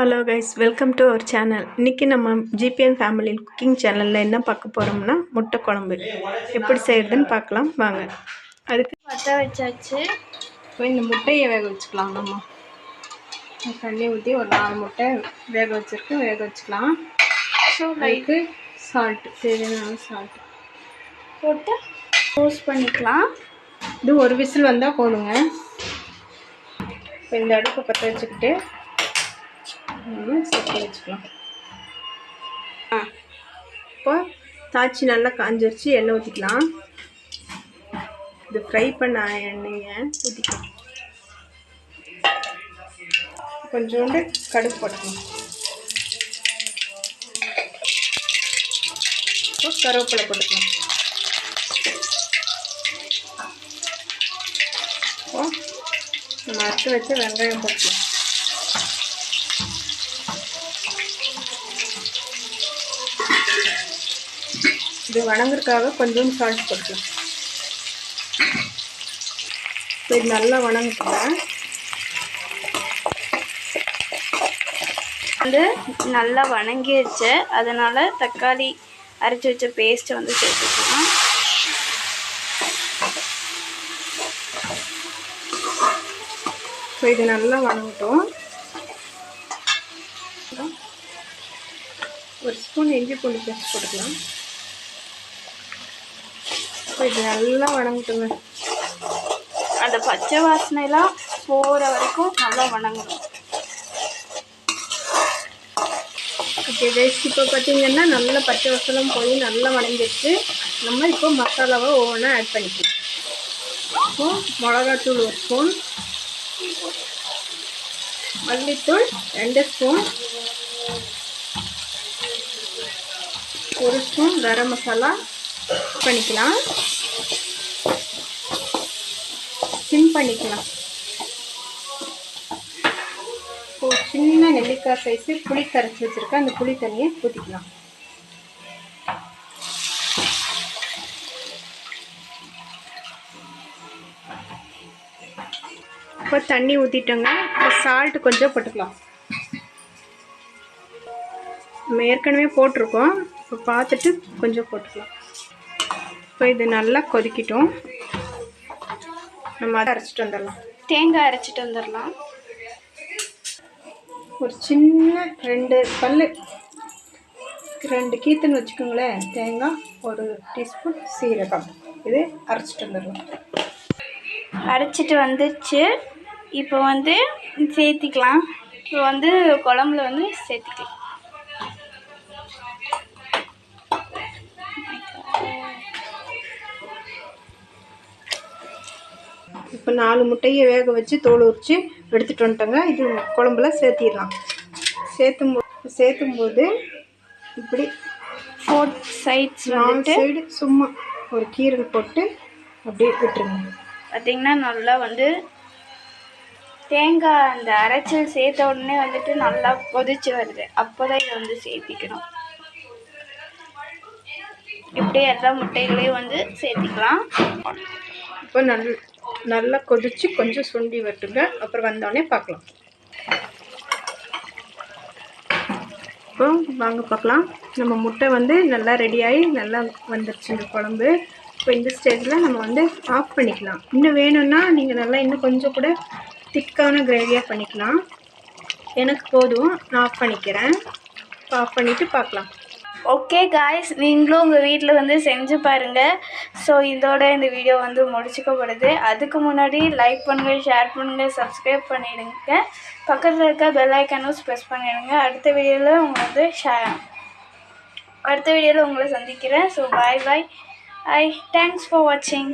Hello guys welcome to our channel இன்றைக்கி நம்ம GBN family cooking சேனலில் என்ன பார்க்க போகிறோம்னா முட்டை குழம்பு. எப்படி செய்கிறதுன்னு பார்க்கலாம். வாங்க. அதுக்கு பற்ற வச்சாச்சு. இப்போ இந்த முட்டையை வேக வச்சுக்கலாம் நம்ம. தண்ணி ஊற்றி ஒரு நாலு முட்டை வேக வச்சுருக்கு. வேக வச்சுக்கலாம். ஸோ அதுக்கு சால்ட்டு தேவையான சால்ட்டு போட்டு ரோஸ் பண்ணிக்கலாம். இது ஒரு விசில் வந்தால் போதுங்க. இப்போ இந்த அடுப்பை பற்ற வச்சுக்கிட்டு நம்ம வச்சுக்கலாம். ஆ இப்போ தாச்சி நல்லா காஞ்சிருச்சு எண்ணெய் ஊற்றிக்கலாம் இது ஃப்ரை பண்ண எண்ணெயை ஊற்றிக்கலாம் கொஞ்சோண்டு கடுகு போட்டுக்கலாம். இப்போ கருவேப்பிலை போட்டுக்கலாம். இப்போ நம்ம அரைச்சி வச்ச வெங்காயம் போட்டுக்கலாம். இது வணங்குறதுக்காக கொஞ்சம் சால்ட் போட்டுக்கலாம். இது நல்லா வணங்குட்டுங்க வந்து நல்லா வணங்கிடுச்சு அதனால் தக்காளி அரைச்சி வச்ச பேஸ்ட்டை வந்து சேர்த்துக்கலாம். இப்போ இது நல்லா வணங்கட்டும். ஒரு ஸ்பூன் இஞ்சி பூண்டு பேஸ்ட் போட்டுக்கலாம். இப்போ இது நல்லா வணங்கட்டுங்க. அந்த பச்சை வாசனைலாம் போகிற வரைக்கும் நல்லா வணங்கணும். ஓகே இப்போ பார்த்தீங்கன்னா நல்லா பச்சை வசலம் போய் நல்லா வணங்கிடுச்சு. நம்ம இப்போ மசாலாவை ஒவ்வொன்றா ஆட் பண்ணிக்கலாம். இப்போ மிளகாத்தூள் ஒரு ஸ்பூன் மல்லித்தூள் ரெண்டு ஸ்பூன் ஒரு ஸ்பூன் கரம் மசாலா பண்ணிக்கலாம். சிம் பண்ணிக்கலாம். இப்போ சின்ன நெல்லிக்காய் சைஸு புளி கரைச்சி வச்சுருக்கேன் அந்த புளி தண்ணியை ஊற்றிக்கலாம் இப்போ தண்ணி ஊற்றிட்டோங்க இப்போ சால்ட்டு கொஞ்சம் போட்டுக்கலாம். நம்ம ஏற்கனவே போட்டிருக்கோம். இப்போ பார்த்துட்டு கொஞ்சம் போட்டுக்கலாம். இப்போ இது நல்லா கொதிக்கட்டும். நம்ம அதை அரைச்சிட்டு வந்துடலாம். தேங்காய் அரைச்சிட்டு வந்துடலாம். ஒரு சின்ன ரெண்டு பல் ரெண்டு கீத்துன்னு வச்சுக்கோங்களேன். தேங்காய் ஒரு டீஸ்பூன் சீரகம். இது அரைச்சிட்டு வந்துடலாம். அரைச்சிட்டு வந்துடுச்சு இப்போ வந்து சேர்த்திக்கலாம். இப்போ வந்து குழம்புல வந்து சேர்த்திக்கலாம். இப்போ நாலு முட்டையை வேக வச்சு தோல் உரித்து எடுத்துகிட்டு வந்துட்டோங்க. இது குழம்புல சேர்த்திடலாம். சேர்த்தும் போ சேர்த்தும் போது இப்படி ஃபோர்த் சைட்ஸ் நாலு சைடு சும்மா ஒரு கீரல் போட்டு அப்படியே விட்டுருங்க. பார்த்திங்கன்னா நல்லா வந்து தேங்காய் அந்த அரைச்சல் சேர்த்த உடனே வந்துட்டு நல்லா கொதிச்சு வருது. அப்போ தான் இதை வந்து சேர்த்திக்கணும். இப்படியே எல்லா முட்டைகளையும் வந்து சேர்த்திக்கலாம். இப்போ நல் நல்லா கொதித்து கொஞ்சம் சுண்டி வட்டுங்க அப்புறம் வந்தோடனே பார்க்கலாம். இப்போ வாங்க பார்க்கலாம். நம்ம முட்டை வந்து நல்லா ரெடியாகி நல்லா வந்துருச்சு இந்த குழம்பு. இப்போ இந்த ஸ்டேஜில் நம்ம வந்து ஆஃப் பண்ணிக்கலாம். இன்னும் வேணும்னா நீங்கள் நல்லா இன்னும் கொஞ்சம் கூட திக்கான கிரேவியாக பண்ணிக்கலாம். எனக்கு போதும். நான் ஆஃப் பண்ணிக்கிறேன். ஆஃப் பண்ணிவிட்டு பார்க்கலாம். ஓகே காய்ஸ் நீங்களும் உங்கள் வீட்டில் வந்து செஞ்சு பாருங்கள் ஸோ இதோட இந்த வீடியோ வந்து முடிச்சுக்கப்படுது. அதுக்கு முன்னாடி லைக் பண்ணுங்கள் ஷேர் பண்ணுங்கள் சப்ஸ்கிரைப் பண்ணிவிடுங்க பக்கத்தில் இருக்க பெல் ஐக்கானும் ப்ரெஸ் பண்ணிவிடுங்க அடுத்த வீடியோவில் உங்களை வந்து ஷே அடுத்த வீடியோவில் உங்களை சந்திக்கிறேன். So bye bye I thanks for வாட்சிங்